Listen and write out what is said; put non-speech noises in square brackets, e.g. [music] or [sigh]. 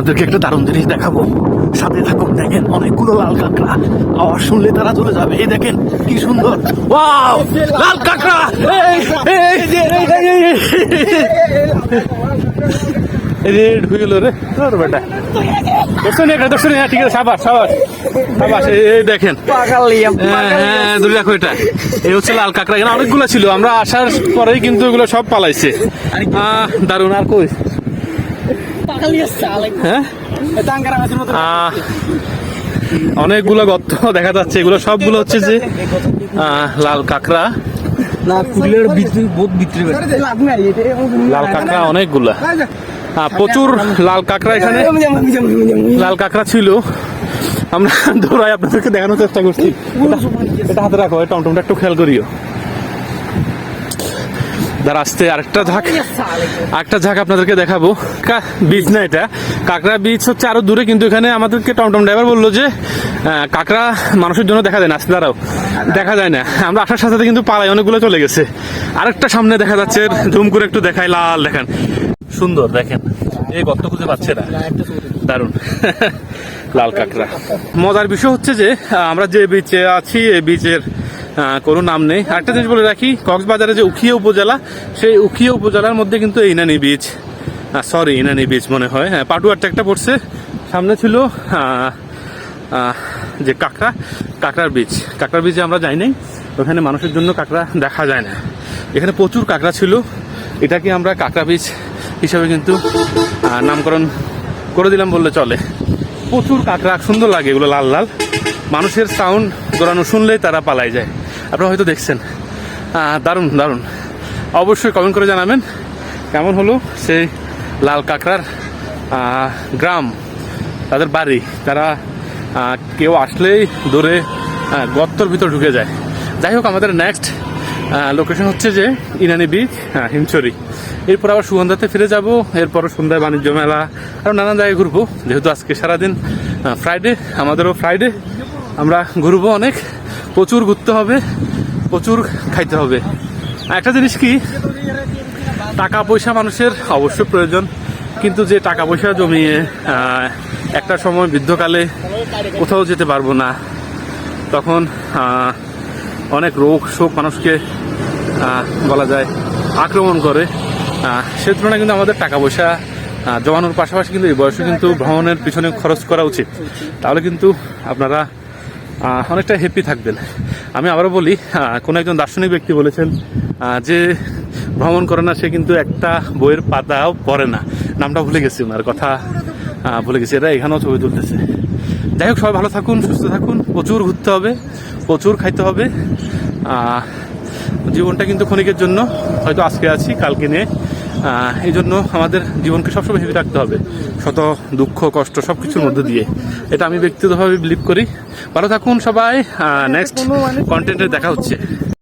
আপনাদেরকে একটা দারুণ জিনিস দেখাবো সাথে থাকুন দেখেন অনেকগুলো লাল কাঁকড়া আওয়াজ শুনলে তারা চলে যাবে এই দেখেন কি সুন্দর ওয়াও লাল কাঁকড়া এই, এই, এই, এই, এই, এই। এই রে ঢুকে গেল রে তোর বেটা দর্শনী একটা দর্শনী হ্যাঁ ঠিক আছে সাবাস সাবাস সাবাস এই দেখেন হ্যাঁ হ্যাঁ ধরে রাখো এটা এই হচ্ছে লাল কাঁকড়া এখানে অনেকগুলো ছিল আমরা আসার পরেই কিন্তু এগুলো সব পালাইছে দারুণ আর কই হ্যাঁ? আহ, অনেকগুলো গর্ত দেখা যাচ্ছে এগুলো সবগুলো হচ্ছে যে লাল কাঁকড়া। না কুলের ভিতরে বহুত ভিতরে লাল কাঁকড়া অনেকগুলা। আহ, প্রচুর লাল কাঁকড়া এখানে। লাল কাঁকড়া ছিল। আমরা দৌড়াই আপনাদেরকে দেখানোর চেষ্টা করছি। এটা- এটা হাতে রাখো টমটমটা একটু খেয়াল করিও। দাঁড়া, আসতে আরেকটা ঝাঁক। আরেকটা ঝাঁক আপনাদেরকে দেখাবো। বীজ না এটা। কাঁকড়া বীজ হচ্ছে আরও দূরে, কিন্তু এখানে আমাদেরকে টমটম ড্রাইভার বলল যে কাঁকড়া মানুষের জন্য দেখা যায় না। আসতে দাঁড়াও। দেখা যায় না। আমরা আসার সাথে কিন্তু পালাই অনেকগুলো চলে গেছে। আরেকটা সামনে দেখা যাচ্ছে ধুম করে একটু দেখায় লাল দেখেন। সুন্দর, দেখেন। এই গর্ত খুঁজে পাচ্ছে না। দারুণ। [laughs] লাল কাঁকড়া। মজার বিষয় হচ্ছে যে আমরা যে বিচে আছি, এই বিচের কোনো নাম নেই। আরেকটা জিনিস বলে রাখি, কক্সবাজারে যে উখিয়া উপজেলা, সেই উখিয়া উপজেলার মধ্যে কিন্তু Inani beach sorry Inani beach মনে হয়। হ্যাঁ পাটুয়ারটা একটা পড়ছে। সামনে ছিল যে কাঁকড়া, কাঁকড়ার বীজ। কাঁকড়ার বীজে আমরা যাই নাই, ওখানে মানুষের জন্য কাঁকড়া দেখা যায় না। এখানে প্রচুর কাঁকড়া ছিল। এটাকে আমরা কাঁকড়া বীজ হিসাবে কিন্তু নামকরণ করে দিলাম বললে চলে। প্রচুর কাঁকড়া, সুন্দর লাগে এগুলো লাল লাল। মানুষের সাউন্ড দৌড়ানো শুনলেই তারা পালাই যায়। আপনারা হয়তো দেখছেন। দারুণ দারুণ। অবশ্যই কমেন্ট করে জানাবেন কেমন হলো সেই লাল কাঁকড়ার গ্রাম তাদের বাড়ি। তারা কেউ আসলেই আহ, গর্তর ভিতর ঢুকে যায়। যাই হোক আমাদের নেক্সট লোকেশন হচ্ছে যে ইনানি বিচ হ্যাঁ, হিমছড়ি। এরপর আবার সুগন্ধাতে ফিরে যাব। এরপর সন্ধ্যায় বাণিজ্য মেলা। আরও নানান জায়গায় ঘুরবো। যেহেতু আজকে সারাদিন ফ্রাইডে আমাদেরও ফ্রাইডে আমরা ঘুরবো অনেক। প্রচুর ঘুরতে হবে, প্রচুর খাইতে হবে। একটা জিনিস কি, টাকা পয়সা মানুষের অবশ্যই প্রয়োজন, কিন্তু যে টাকা পয়সা জমিয়ে একটা সময় বৃদ্ধকালে কোথাও যেতে পারব না, তখন অনেক রোগ শোক মানুষকে বলা যায়, আক্রমণ করে। সে তুলনায় কিন্তু আমাদের টাকা পয়সা জমানোর পাশাপাশি কিন্তু এই বয়সে কিন্তু ভ্রমণের পিছনে খরচ করা উচিত। তাহলে কিন্তু আপনারা অনেকটা হ্যাপি থাকবেন। আমি আবারও বলি কোনো একজন দার্শনিক ব্যক্তি বলেছেন যে ভ্রমণ করে না সে কিন্তু একটা বইয়ের পাতাও পড়ে না। নামটা ভুলে গেছি ওনার কথা ভুলে গেছি। এরা এখানেও ছবি তুলতেছে। যাই হোক সবাই ভালো থাকুন সুস্থ থাকুন। প্রচুর ঘুরতে হবে প্রচুর খাইতে হবে। জীবনটা কিন্তু ক্ষণিকের জন্য হয়তো আজকে আছি কালকে আহ, এই জন্য আমাদের জীবনকে সবসময় হেভি রাখতে হবে। শত দুঃখ কষ্ট সব কিছুর মধ্যে দিয়ে। এটা আমি ব্যক্তিগতভাবে বিলিভ করি। ভালো থাকুন সবাই। নেক্সট কন্টেন্টে দেখা হচ্ছে।